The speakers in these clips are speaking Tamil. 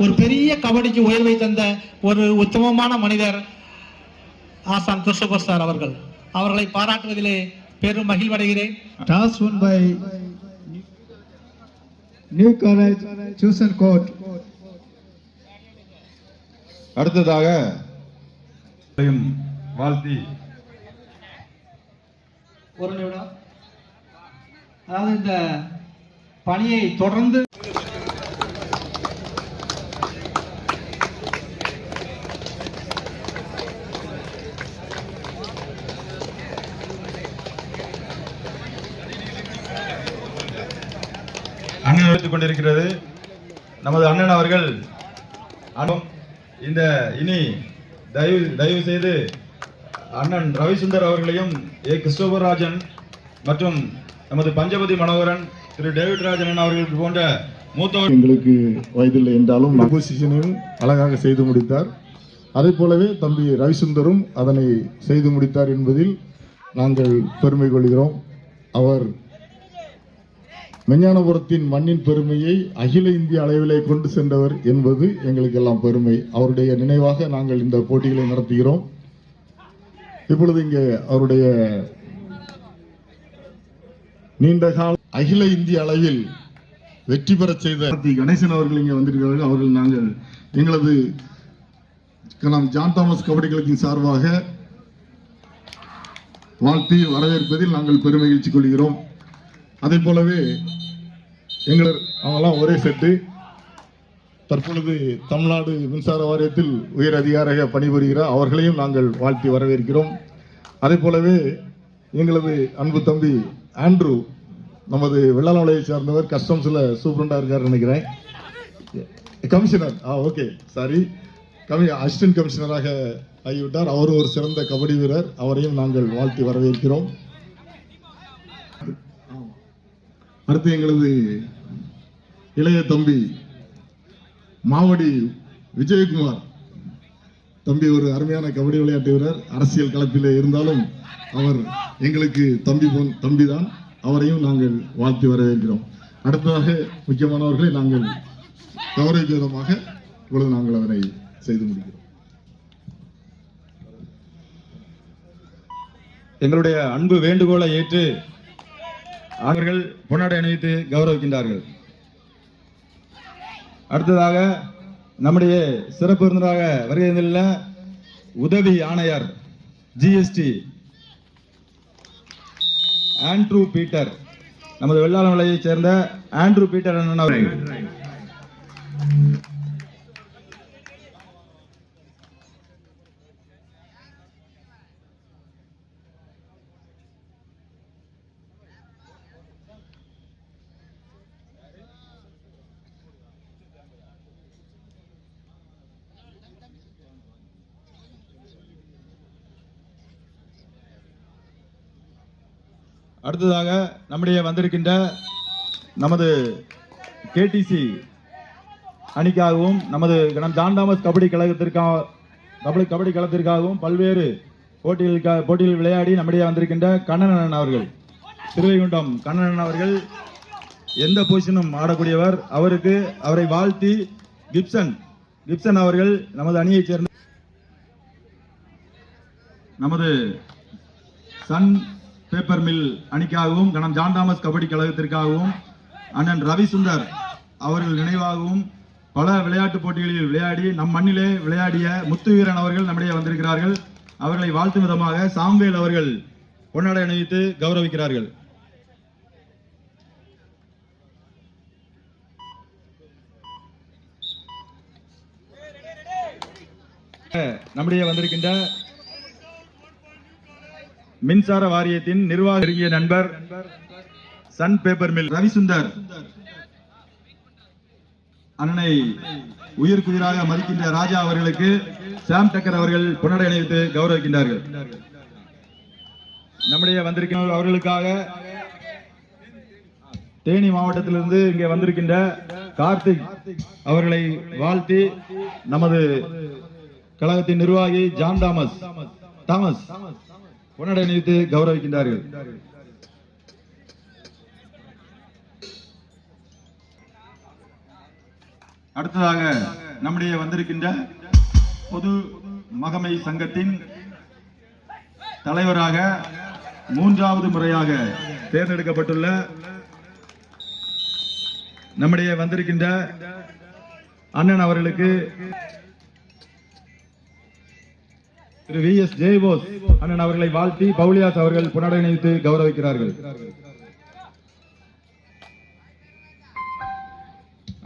ஒரு பெரிய கபடிக்கு உயர்வை தந்த ஒரு உத்தமமான மனிதர் ஆசான் கிறிஸ்டோபர் சார் அவர்கள். அவர்களை பாராட்டுவதிலே பெரும் மகிழ்வடைகிறேன். New College, Chosen Court. அடுத்ததாக வாழ்த்தி. ஒரு நிமிடம். அதாவது இந்த பணியை தொடர்ந்து நடைபெற்றுக் கொண்டிருக்கிறது நமது அண்ணன் அவர்கள். அண்ணன் இந்த இனி தயவு தயவு செய்து அண்ணன் ரவிசுந்தர் அவர்களையும் ஏ. கிறிஸ்டோபராஜன் மற்றும் நமது பஞ்சபதி மனோகரன் திரு. டேவிட் ராஜன் அவர்கள் போன்ற மூத்தவர் எங்களுக்கு வயதில்லை என்றாலும் பொசிஷனையும் அழகாக செய்து முடித்தார். அதே போலவே தம்பி ரவிசுந்தரும் அதனை செய்து முடித்தார் என்பதில் நாங்கள் பெருமை கொள்கிறோம். அவர் மெஞ்ஞானபுரத்தின் மண்ணின் பெருமையை அகில இந்திய அளவிலே கொண்டு சென்றவர் என்பது எங்களுக்கு எல்லாம் பெருமை. அவருடைய நினைவாக நாங்கள் இந்த போட்டிகளை நடத்துகிறோம். இப்பொழுது இங்கே அவருடைய நீண்ட கால அகில இந்திய அளவில் வெற்றி பெறச் செய்த கணேசன் அவர்கள் இங்கே வந்திருக்கிறார்கள். அவர்கள் நாங்கள் எங்களது நாம் ஜான் தாமஸ் கபடி கழகத்தின் சார்பாக வாழ்த்தி வரவேற்பதில் நாங்கள் பெருமகிழ்ச்சி கொள்கிறோம். அதே போலவே எங்களர் அவங்கெல்லாம் ஒரே செட்டு. தற்பொழுது தமிழ்நாடு மின்சார வாரியத்தில் உயர் அதிகாரியாக பணிபுரிகிறார் அவர்களையும் நாங்கள் வாழ்த்தி வரவேற்கிறோம். அதே போலவே எங்களது அன்பு தம்பி ஆண்ட்ரூ நமது வெள்ளாளமலையை சார்ந்தவர் கஸ்டம்ஸில் சூப்பரண்டாக இருக்கார் நினைக்கிறேன். கமிஷனர் ஆ ஓகே சாரி. கமி அசிஸ்டன்ட் கமிஷனராக ஆகிவிட்டார். அவர் ஒரு சிறந்த கபடி வீரர். அவரையும் நாங்கள் வாழ்த்தி வரவேற்கிறோம். அடுத்து எங்களது இளைய தம்பி மாவடி விஜயகுமார். தம்பி ஒரு அருமையான கபடி விளையாட்டு வீரர். அரசியல் களத்தில் இருந்தாலும் அவர் எங்களுக்கு தம்பி போன் தம்பி தான் அவரையும் நாங்கள் வாழ்த்தி வரவேற்கிறோம். அடுத்ததாக முக்கியமானவர்களை நாங்கள் கௌரவிக்க விதமாக இப்பொழுது நாங்கள் அதனை செய்து முடிக்கிறோம். எங்களுடைய அன்பு வேண்டுகோளை ஏற்று அவர்கள் பொன்னாடை அணிவித்து கௌரவிக்கின்றார்கள். அடுத்ததாக நம்முடைய சிறப்பு விருந்தினராக வருகின்ற உதவி ஆணையர் ஜிஎஸ்டி ஆண்ட்ரூ பீட்டர். நமது வெள்ளாள நிலையைச் சேர்ந்த ஆண்ட்ரூ பீட்டர் அண்ணன் அவர்கள். அடுத்ததாக நம்முடைய வந்திருக்கின்ற நமது கேடிசி அணிக்காகவும் நமது நம் ஜான் தாமஸ் கபடி கழகத்திற்காக கபடி கபடி கழகத்திற்காகவும் பல்வேறு போட்டிகளுக்கா போட்டியில் விளையாடி நம்முடைய வந்திருக்கின்ற கண்ணனன் அவர்கள் திருவைகுண்டம் கண்ணனன் அவர்கள் எந்த பொசிஷனும் ஆடக்கூடியவர் அவருக்கு அவரை வாழ்த்தி கிப்சன் கிப்சன் அவர்கள் நமது அணியைச் சேர்ந்த நமது சன் பேப்பர் மில் அணிக்காகவும் கணம் ஜான் தாமஸ் கபடி கழகத்திற்காகவும் அண்ணன் ரவி சுந்தர் அவர்கள் நினைவாகவும் பல விளையாட்டுப் போட்டிகளில் விளையாடி நம் மண்ணிலே விளையாடிய முத்து வீரன் அவர்கள் நம்மிடையே வந்திருக்கிறார்கள். அவர்களை வாழ்த்தும் விதமாக சாம்வேல் அவர்கள் பொன்னாடை அணிவித்து கௌரவிக்கிறார்கள். நம்முடைய வந்திருக்கின்ற மின்சார வாரியத்தின் நிர்வாக நண்பர் சன் பேப்பர் மில் ரவிசுந்தர். அண்ணனை உயிருக்குயிராக மதிக்கின்ற ராஜா அவர்களுக்கு சாம் டக்கர் அவர்கள் புனரை அணிவித்து கௌரவிக்கின்றார்கள். நம்முடைய வந்திருக்கிற அவர்களுக்காக தேனி மாவட்டத்திலிருந்து இங்கே வந்திருக்கின்ற கார்த்திக் அவர்களை வாழ்த்தி நமது கழகத்தின் நிர்வாகி ஜான் தாமஸ் தாமஸ். பொன்னடை கௌரவிக்கின்றார்கள். அடுத்ததாக நம்முடைய வந்திருக்கின்ற பொது மகமை சங்கத்தின் தலைவராக மூன்றாவது முறையாக தேர்ந்தெடுக்கப்பட்டுள்ள நம்முடைய வந்திருக்கின்ற அண்ணன் அவர்களுக்கு திரு வி எஸ் ஜெயபோஸ் அண்ணன் அவர்களை வாழ்த்தி பவுலியாஸ் அவர்கள் புனரணிவித்து கௌரவிக்கிறார்கள்.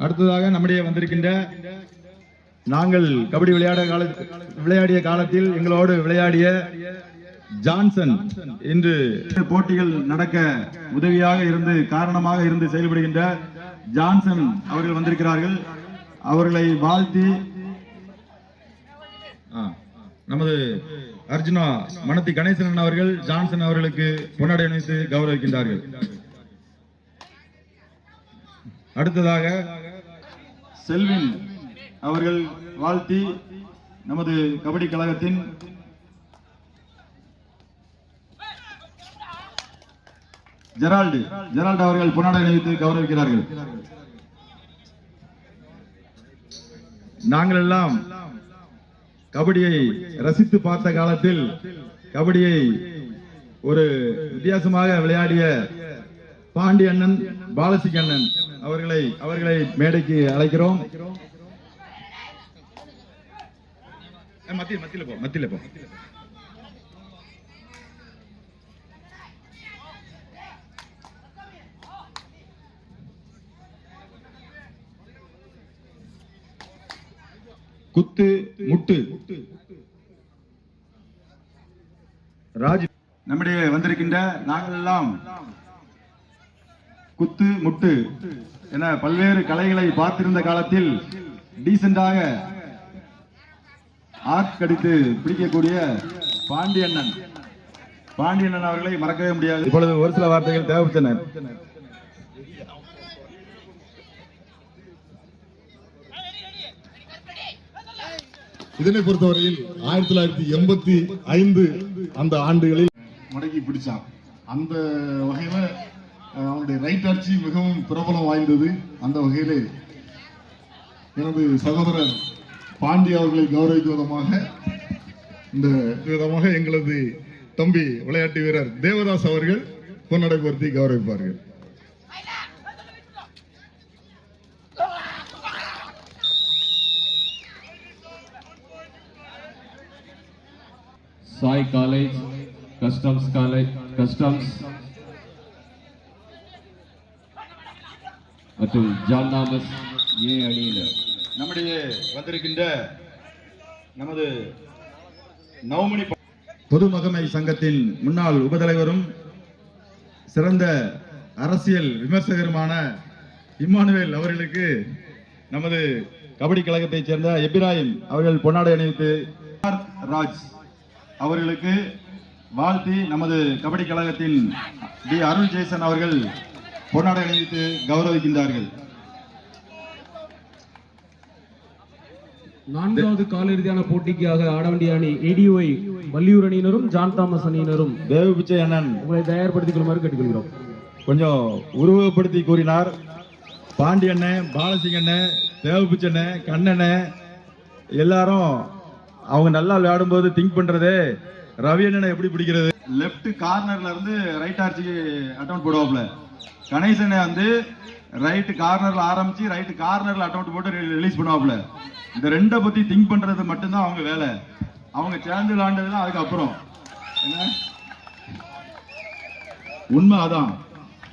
அடுத்ததாக நம்முடைய வந்திருக்கின்ற நாங்கள் கபடி விளையாட கால விளையாடிய காலத்தில் எங்களோடு விளையாடிய ஜான்சன் இன்று போட்டிகள் நடக்க உதவியாக இருந்து காரணமாக இருந்து செயல்படுகின்ற ஜான்சன் அவர்கள் வந்திருக்கிறார்கள். அவர்களை வாழ்த்தி நமது அர்ஜுனா மனத்தி கணேசன் அவர்கள் ஜான்சன் அவர்களுக்கு பொன்னாடை அணிவித்து கௌரவிக்கின்றார்கள். அடுத்ததாக செல்வின் அவர்கள் வாழ்த்தி நமது கபடி கழகத்தின் ஜெரால்டு ஜெரால்டு அவர்கள் பொன்னாடை அணிவித்து கௌரவிக்கிறார்கள். நாங்கள் எல்லாம் கபடியை ரசித்து பார்த்த காலத்தில் கபடியை ஒரு வித்தியாசமாக விளையாடிய பாண்டி அண்ணன் பாலசிங்க அண்ணன் அவர்களை அவர்களை மேடைக்கு அழைக்கிறோம். மத்தியில் மத்தியில் போ மத்தியில் போ. குத்து முட்டு. ராஜ் நம்முடைய வந்திருக்கின்ற நாங்கள் எல்லாம் குத்து முட்டு என பல்வேறு கலைகளை பார்த்திருந்த காலத்தில் டீசெண்டாக ஆர்ட் கடித்து பிடிக்கக்கூடிய பாண்டியண்ணன். பாண்டியண்ணன் அவர்களை மறக்கவே முடியாது. இப்பொழுது ஒரு சில வார்த்தைகள் தேவைப்பட்டன. இதனை பொறுத்தவரையில் ஆயிரத்தி தொள்ளாயிரத்தி எண்பத்தி ஐந்து அந்த ஆண்டுகளில் மடக்கி பிடிச்சான். அந்த வகையில அவனுடைய ரைட் ஆட்சி மிகவும் பிரபலம் வாய்ந்தது. அந்த வகையிலே எனது சகோதரர் பாண்டி அவர்களை கௌரவிக்கும் விதமாக இந்த விதமாக எங்களது தம்பி விளையாட்டு வீரர் தேவதாஸ் அவர்கள் பொன்னடை பொருத்தி கௌரவிப்பார்கள். Sai college customs college customs மற்றும் ஜான் தாமஸ் ஏ அணியினர் நம்முடைய வந்திருக்கின்ற நமது நவமணி பொதுமகமை சங்கத்தின் முன்னாள் உபதலைவரும் சிறந்த அரசியல் விமர்சகருமான இம்மானுவேல் அவர்களுக்கு நமது கபடி கழகத்தைச் சேர்ந்த எபிராயிம் அவர்கள் பொன்னாடை அணிவித்து. ராஜ். அவர்களுக்கு வாழ்த்தி நமது கபடி கழகத்தின் டி அருள் ஜெய்சன் அவர்கள் பொன்னாடை அணிவித்து கௌரவிக்கின்றார்கள். நான்காவது காலிறுதியான போட்டிக்காக ஆட வேண்டிய அணி ஏடிஒய் வள்ளியூர் அணியினரும் ஜான் தாமஸ் அணியினரும் தேவ பிச்சை அண்ணன் உங்களை தயார்படுத்திக் கொள்ளுமாறு கேட்டுக்கொள்கிறோம். கொஞ்சம் உருவகப்படுத்தி கூறினார். பாண்டி அண்ணன் பாலசிங்க அண்ணன் தேவபிச்ச அண்ணன் கண்ணண்ண எல்லாரும் அவங்க நல்லா விளையாடும் போது திங்க் பண்றதே ரவி அண்ணனை எப்படி பிடிக்கிறது? லெஃப்ட் கார்னர்ல இருந்து ரைட் ஆர்ச்சிக்கு அட்டவுண்ட் போடுவாப்ல கணேசனை வந்து ரைட் கார்னர்ல ஆரம்பிச்சு ரைட் கார்னர்ல அட்டவுண்ட் போட்டு ரிலீஸ் பண்ணுவாப்ல இந்த ரெண்டை பத்தி திங்க் பண்றது மட்டும்தான் அவங்க வேலை. அவங்க சேர்ந்து விளையாண்டதுதான் அதுக்கப்புறம். என்ன? உண்மை அதான்.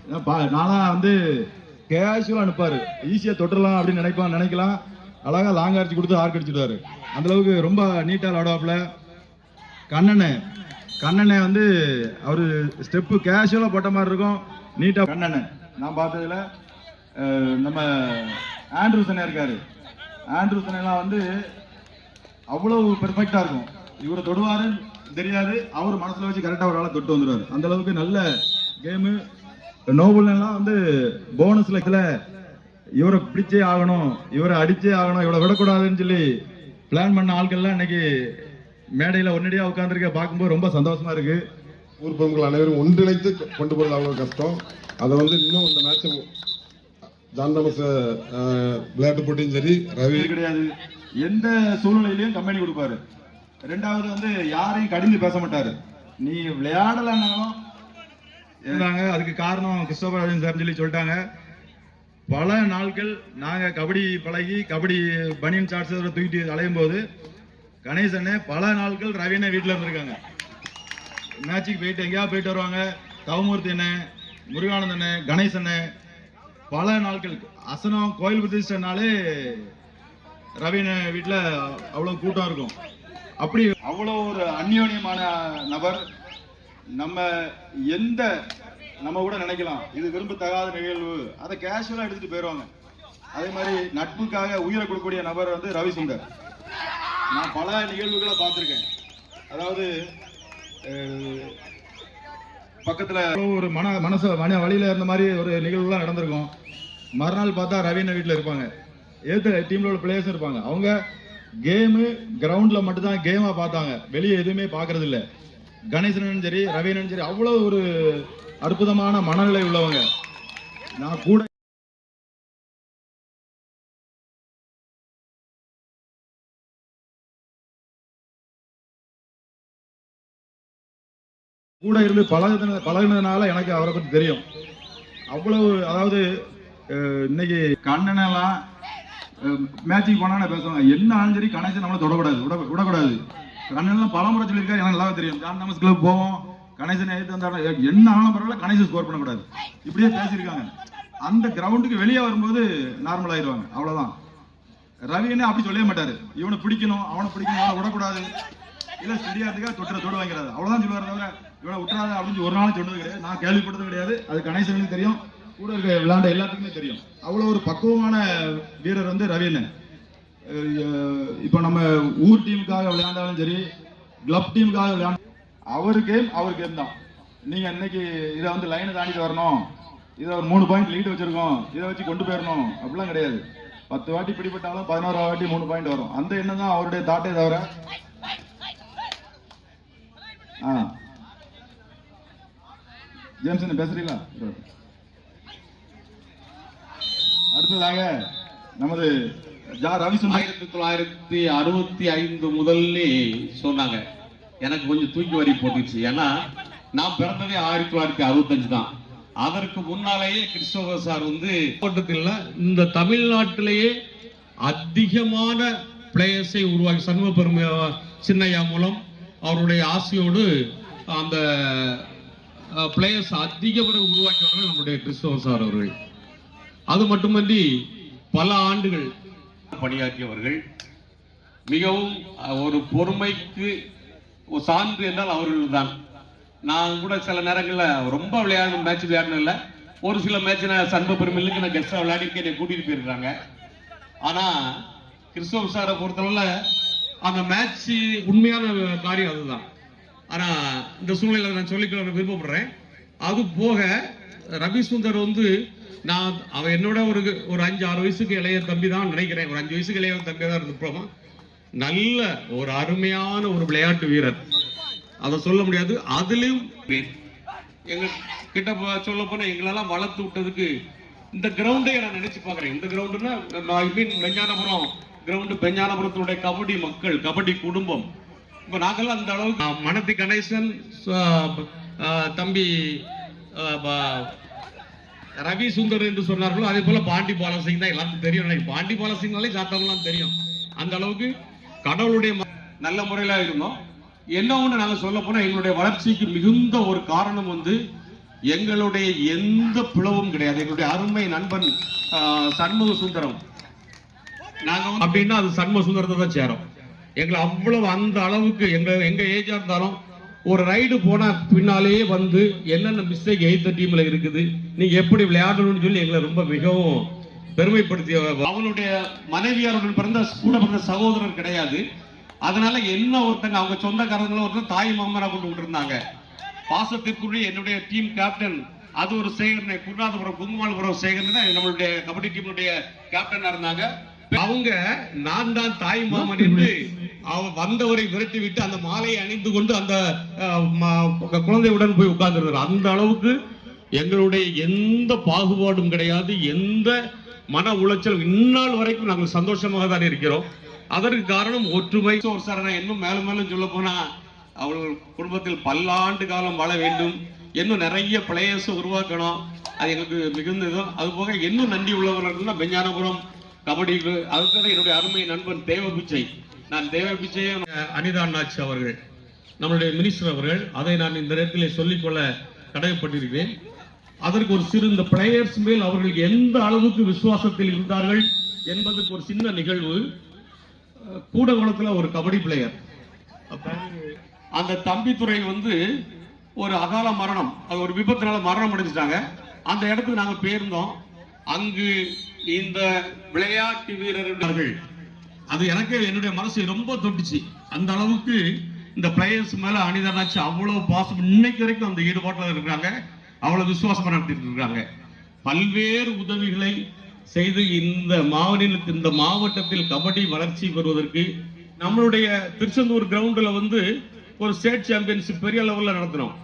ஏன் நானா வந்து கேஷுவலா அனுப்பாரு. ஈஸியா தொட்டலாம் அப்படின்னு நினைப்பான் நினைக்கலாம். அழகா லாங் அடிச்சு கொடுத்து ஆர்க் அடிச்சுடுவாரு. அந்தளவுக்கு ரொம்ப நீட்டாக விளாடுவாப்புல. கண்ணனை கண்ணனை வந்து அவர் ஸ்டெப்பு கேஷுவலாக போட்ட மாதிரி இருக்கும். நீட்டாக கண்ணனை நான் பார்த்ததுல நம்ம ஆண்ட்ரூசனே இருக்காரு. ஆண்ட்ரூசன் வந்து அவ்வளவு பெர்ஃபெக்டாக இருக்கும். இவரை தொடுவார் தெரியாது. அவர் மனசில் வச்சு கரெக்டாக அவரால் தொட்டு வந்துடுவார் அந்த அளவுக்கு நல்ல கேமு நோபல் வந்து போனஸ்ல இவரை பிடிச்சே ஆகணும் இவரை அடிச்சே ஆகணும் இவரை விடக்கூடாதுன்னு சொல்லி பிளான் பண்ண ஆட்கள்லாம் இன்னைக்கு மேடையில ஒன்னடியா உட்காந்துருக்க பார்க்கும்போது ரொம்ப சந்தோஷமா இருக்கு. ஊர் பொருட்கள் அனைவரும் ஒன்றிணைத்து கொண்டு போறது அவ்வளவு கஷ்டம். அதை வந்து இன்னும் இந்த மேட்சை ஜான்தாமஸ் விளையாட்டு போட்டியும் சரி ரவி. கிடையாது. எந்த சூழ்நிலையிலயும் கம்பெனி கொடுப்பாரு. ரெண்டாவது வந்து யாரையும் கடிந்து பேச மாட்டாரு. நீ விளையாடலனாலும் இருந்தாங்க அதுக்கு காரணம் கிறிஸ்டோபர் ராஜன் சார் சொல்லி சொல்லிட்டாங்க. பல நாட்கள் நாங்கள் கபடி பழகி கபடி பனியன் சாட்ஸ் தூக்கிட்டு அலையும் போது கணேசனே பல நாட்கள் ரவினை வீட்டில் இருந்திருக்காங்க. மேட்சுக்கு போயிட்டு எங்கேயாவது போயிட்டு வருவாங்க. தவமூர்த்தி அண்ணன் முருகானந்த அண்ணன் பல நாட்கள் அசனம் கோயில் பிரதிஷ்டனாலே ரவீன வீட்டில் அவ்வளோ கூட்டம் இருக்கும். அப்படி அவ்வளோ ஒரு அந்யோன்யமான நபர். நம்ம எந்த நம்ம கூட நினைக்கலாம். இது விரும்பத்தகாத நிகழ்வு. அதை கேஷுவலா எடுத்துட்டு போயிடுவாங்க அதே மாதிரி நட்புக்காக உயிரை கொடுக்கக்கூடிய நபர் வந்து ரவிசுந்தர். நான் பல நிகழ்வுகளை பார்த்துருக்கேன். அதாவது பக்கத்தில் பக்கத்துல ஒரு மன மனசு மன வழியில இருந்த மாதிரி ஒரு நிகழ்வுலாம் நடந்திருக்கும். மறுநாள் பார்த்தா ரவீன வீட்டில் இருப்பாங்க. எதிர்த்து டீம்ல உள்ள பிளேயர்ஸ் இருப்பாங்க. அவங்க கேமு கிரவுண்டில் மட்டும்தான் கேமாக பார்த்தாங்க. வெளியே எதுவுமே பார்க்கறது கணேசனும் சரி ரவீனும் சரி அவ்வளவு ஒரு அற்புதமான மனநிலை உள்ளவங்க. நான் கூட கூட இருந்து பழகின பழகுனதுனால எனக்கு அவரை பற்றி தெரியும். அவ்வளவு அதாவது அஹ், இன்னைக்கு கண்ணனெல்லாம் மேட்சிங் போனா பேசுவாங்க. என்ன ஆனாலும் சரி கணேசன் நம்மளை தொடக்கூடாது விட விடக்கூடாது. கண்ணன்லாம் பலமுறை சொல்லியிருக்காரு. எனக்கு நல்லா தெரியும். ஜான் தாமஸ் கிளப் போவோம். கணேசன் எடுத்து வந்தாலும் என்ன ஆனாலும் பரவாயில்ல கணேசன் ஸ்கோர் பண்ணக்கூடாது. இப்படியே பேசியிருக்காங்க. அந்த கிரவுண்டுக்கு வெளியே வரும்போது நார்மல் ஆயிடுவாங்க. அவ்வளோதான் ரவின்னு அப்படி சொல்லவே மாட்டாரு. இவனை பிடிக்கணும் அவனை பிடிக்கணும் அவனை விடக்கூடாது. இல்லை ஸ்டெடியாத்துக்காக தொட்டுற தொடு வாங்கிறாரு அவ்வளோதான் சொல்லுவார் தவிர இவனை விட்டுறாத அப்படின்னு ஒரு நாளும் சொன்னது கிடையாது. நான் கேள்விப்பட்டது கிடையாது. அது கணேசனுக்கு தெரியும். கூட இருக்க விளையாண்ட எல்லாத்துக்குமே தெரியும். அவ்வளோ ஒரு பக்குவமான வீரர் வந்து ரவின்னு இப்போ நம்ம ஊர் டீமுக்காக விளையாண்டாலும் சரி கிளப் டீமுக்காக விளையாண்ட அவர் கேம் அவர் கேம் தான். நீங்க இன்னைக்கு இதை வந்து லைனை தாண்டிட்டு வரணும். இதை ஒரு மூணு பாயிண்ட் லீடு வச்சிருக்கோம். இதை வச்சு கொண்டு போயிடணும். அப்படிலாம் கிடையாது. பத்து வாட்டி பிடிபட்டாலும் பதினோரா வாட்டி மூணு பாயிண்ட் வரும். அந்த எண்ணம் தான் அவருடைய தாட்டே தவிர ஆ. ஜேம்ஸ் பேசுறீங்களா? அடுத்ததாக நமது ஜா ரவிசுந்தர் ஆயிரத்தி தொள்ளாயிரத்தி அறுபத்தி ஐந்து முதல்ல சொன்னாங்க எனக்கு கொஞ்சம் தூக்கி வரி போட்டுச்சு. ஏன்னா நான் பிறந்ததே ஆயிரத்தி தொள்ளாயிரத்தி அறுபத்தஞ்சு தான். அதற்கு முன்னாலேயே கிறிஸ்டோபர் சார் வந்து மாவட்டத்தில் இந்த தமிழ்நாட்டிலேயே அதிகமான பிளேயர்ஸை உருவாக்கி சண்முக பெருமை சின்னையா மூலம் அவருடைய ஆசையோடு அந்த பிளேயர்ஸ் அதிக பேரை உருவாக்கியவர்கள் நம்முடைய கிறிஸ்தவ சார் அவர்கள். அது மட்டுமன்றி பல ஆண்டுகள் பணியாற்றியவர்கள். மிகவும் ஒரு பொறுமைக்கு ஒரு சான்று என்றால் அவர்கள் தான் நான் கூட சில நேரங்களில் ரொம்ப விளையாடும் மேட்ச் விளையாடல ஒரு சில மேட்ச் நான் சண்ப பெருமில்லுக்கு நான் கெஸ்டாக விளையாடிருக்கேன் என்னை கூட்டிட்டு போயிருக்கிறாங்க. ஆனால் கிறிஸ்தவ சாரை பொறுத்தளவில் அந்த மேட்ச் உண்மையான காரியம் அதுதான். ஆனால் இந்த சூழ்நிலையில் நான் சொல்லிக்க விருப்பப்படுறேன். அது போக ரவி சுந்தர் வந்து நான் அவன் என்னோட ஒரு ஒரு அஞ்சு ஆறு வயசுக்கு இளைய தம்பி தான் நினைக்கிறேன். ஒரு அஞ்சு வயசுக்கு இளைய தம்பி தான் இருந்துப்போமா நல்ல ஒரு அருமையான ஒரு விளையாட்டு வீரர். அதை சொல்ல முடியாது. அதுலயும் எங்க கிட்ட சொல்ல போனா எங்களெல்லாம் வளர்த்து விட்டதுக்கு இந்த கிரவுண்டை நான் நினைச்சு பாக்குறேன் இந்த கிரவுண்டுன்னா ஐ மீன் பெஞ்ஞானபுரம் கிரவுண்டு பெஞ்ஞானபுரத்தினுடைய கபடி மக்கள் கபடி குடும்பம். இப்ப நாங்கெல்லாம் அந்த அளவுக்கு மனதி கணேசன் தம்பி ரவி சுந்தர் என்று சொன்னார்களோ அதே போல பாண்டி பாலசிங் தான் எல்லாருக்கும் தெரியும். எனக்கு பாண்டி பாலசிங்னாலே சாத்தவங்களாம் தெரியும். அந்த அளவுக்கு கடவுளுடைய நல்ல முறையில இருந்தோம் என்ன ஒண்ணு நாங்க சொல்ல போனா எங்களுடைய வளர்ச்சிக்கு மிகுந்த ஒரு காரணம் வந்து எங்களுடைய எந்த பிளவும் கிடையாது. எங்களுடைய அருமை நண்பன் சண்முக சுந்தரம். நாங்க அப்படின்னா அது சண்ம சுந்தரத்தை தான் சேரும். எங்களை அவ்வளவு அந்த அளவுக்கு எங்க எங்க ஏஜா இருந்தாலும் ஒரு ரைடு போனா பின்னாலேயே வந்து என்னென்ன மிஸ்டேக் எய்த்த டீம்ல இருக்குது நீங்க எப்படி விளையாடணும்னு சொல்லி எங்களை ரொம்ப மிகவும் பெருமைப்படுத்திய அவனுடைய மனைவியாருடன் பிறந்த கூட பிறந்த சகோதரர் கிடையாது. அதனால என்ன ஒருத்தங்க அவங்க சொந்தக்காரங்களும் ஒருத்தர் தாய் மாமனா கொண்டு விட்டுருந்தாங்க. பாசத்திற்குரிய என்னுடைய டீம் கேப்டன் அது ஒரு சேகரனை குருநாதபுரம் குங்குமாலபுரம் சேகரன் தான் நம்மளுடைய கபடி டீமுடைய கேப்டனா இருந்தாங்க. அவங்க நான் தான் தாய் மாமன் என்று அவ வந்தவரை விரட்டி விட்டு அந்த மாலையை அணிந்து கொண்டு அந்த குழந்தையுடன் போய் உட்கார்ந்துருந்தார். அந்த அளவுக்கு எங்களுடைய எந்த பாகுபாடும் கிடையாது. எந்த மன உளைச்சல் இந்நாள் வரைக்கும் நாங்கள் சந்தோஷமாக தான் இருக்கிறோம். அதற்கு காரணம் ஒற்றுமை. ஒரு சார் நான் இன்னும் மேலும் மேலும் சொல்ல போனா அவர்கள் குடும்பத்தில் பல்லாண்டு காலம் வாழ வேண்டும். இன்னும் நிறைய பிளேயர்ஸ் உருவாக்கணும். அது எங்களுக்கு மிகுந்த இது. அது போக இன்னும் நன்றி உள்ளவர்கள்னா பெஞ்ஞானபுரம் கபடி அதுக்காக என்னுடைய அருமை நண்பன் தேவ பிச்சை நான் தேவ அனிதா அண்ணாச்சி அவர்கள் நம்மளுடைய மினிஸ்டர் அவர்கள் அதை நான் இந்த நேரத்தில் சொல்லிக்கொள்ள கடமைப்பட்டிருக்கிறேன் அதற்கு ஒரு சிறு இந்த பிளேயர்ஸ் மேல் அவர்கள் எந்த அளவுக்கு விசுவாசத்தில் இருந்தார்கள் என்பதற்கு ஒரு சின்ன நிகழ்வு. அஹ், ஒரு கபடி பிளேயர் அந்த தம்பித்துறை வந்து ஒரு அகால மரணம் அது ஒரு விபத்தினால மரணம் அடைஞ்சிட்டாங்க. அந்த இடத்துக்கு நாங்கள் போயிருந்தோம். அங்கு இந்த விளையாட்டு வீரர்கள். அது எனக்கு என்னுடைய மனசு ரொம்ப தொட்டுச்சு. அந்த அளவுக்கு இந்த பிளேயர்ஸ் மேல அணிதனாச்சு அவ்வளவு பாசம் இன்னைக்கு வரைக்கும் அந்த ஈடுபாட்டில் இருக்கிறாங்க. அவ்வளவு விசுவாசமா நடத்திட்டு இருக்காங்க. பல்வேறு உதவிகளை செய்து இந்த மாநிலத்தில் இந்த மாவட்டத்தில் கபடி வளர்ச்சி பெறுவதற்கு நம்மளுடைய திருச்செந்தூர் கிரவுண்டில் வந்து ஒரு ஸ்டேட் சாம்பியன்ஷிப் பெரிய லெவலில் நடத்தினோம்